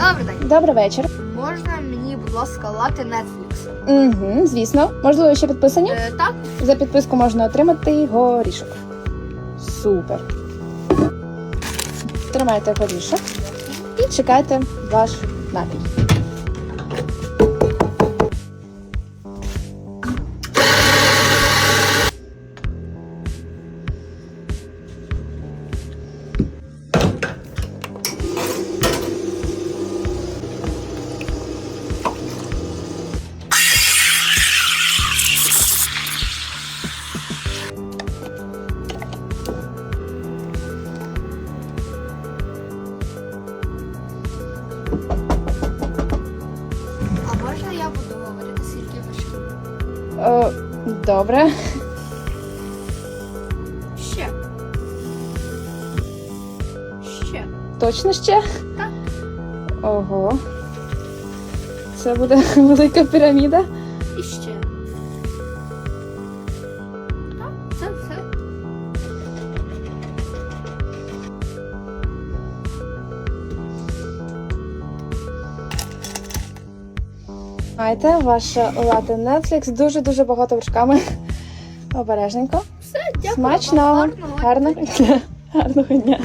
Добрий день. Добрий вечір. Можна мені, будь ласка, лати Netflix? Угу, звісно. Можливо, ще підписані? Е, так? За підписку можна отримати горішок. Супер. Тримайте горішок і чекайте ваш напій. Можна я буду говорити, скільки вийшло? О, добре. Ще. Ще. Точно ще? Так. Ого. Це буде велика піраміда. І ще. Знаєте, ваша лати Netflix дуже-дуже багато вершками. Обережненько. Все, дякую. Смачного. Гарного Гарного, гарного дня.